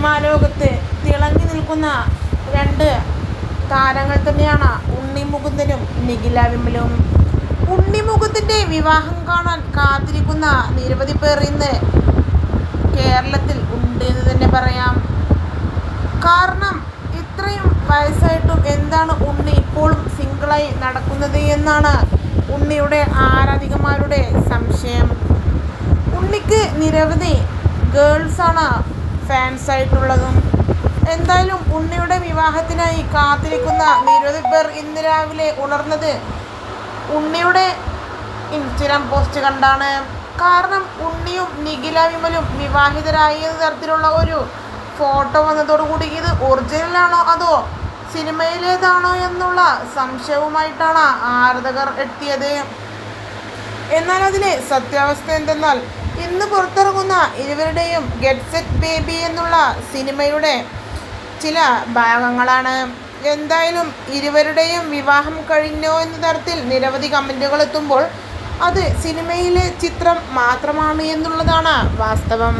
Cinema ലോകത്ത് തിളങ്ങി നിൽക്കുന്ന രണ്ട് താരങ്ങൾ തന്നെയാണ് ഉണ്ണി മുകുന്ദനും നിഖില വിമലും ഉണ്ണി മുകുന്ദന്റെ വിവാഹം കാണാൻ കാത്തിരിക്കുന്ന നിരവധി പേർ ഇന്ന് കേരളത്തിൽ ഉണ്ട് എന്ന് തന്നെ പറയാം. കാരണം ഇത്രയും വയസ്സായിട്ടും എന്താണ് ഉണ്ണി ഇപ്പോഴും സിംഗിളായി നടക്കുന്നത് എന്നാണ് ഉണ്ണിയുടെ ആരാധികമാരുടെ സംശയം. ഉണ്ണിക്ക് നിരവധി ഗേൾസാണ് ഫാൻസ് ആയിട്ടുള്ളതും എന്തായാലും ഉണ്ണിയുടെ വിവാഹത്തിനായി കാത്തിരിക്കുന്ന നിരവധി പേർ ഇന്ന് രാവിലെ ഉണർന്നത് ഉണ്ണിയുടെ ഇൻസ്റ്റഗ്രാം പോസ്റ്റ് കണ്ടാണ്. കാരണം ഉണ്ണിയും നിഖില വിമലും വിവാഹിതരായ തരത്തിലുള്ള ഒരു ഫോട്ടോ വന്നതോടുകൂടി ഇത് ഒറിജിനലാണോ അതോ സിനിമയിലേതാണോ എന്നുള്ള സംശയവുമായിട്ടാണ് ആരാധകർ എത്തിയത്. എന്നാൽ അതിലെ സത്യാവസ്ഥ എന്തെന്നാൽ ഇന്ന് പുറത്തിറങ്ങുന്ന ഇരുവരുടെയും ഗെറ്റ് സെറ്റ് ബേബി എന്നുള്ള സിനിമയുടെ ചില ഭാഗങ്ങളാണ്. എന്തായാലും ഇരുവരുടെയും വിവാഹം കഴിഞ്ഞോ എന്ന തരത്തിൽ നിരവധി കമന്റുകൾ എത്തുമ്പോൾ അത് സിനിമയിലെ ചിത്രം മാത്രമാണ് എന്നുള്ളതാണ് വാസ്തവം.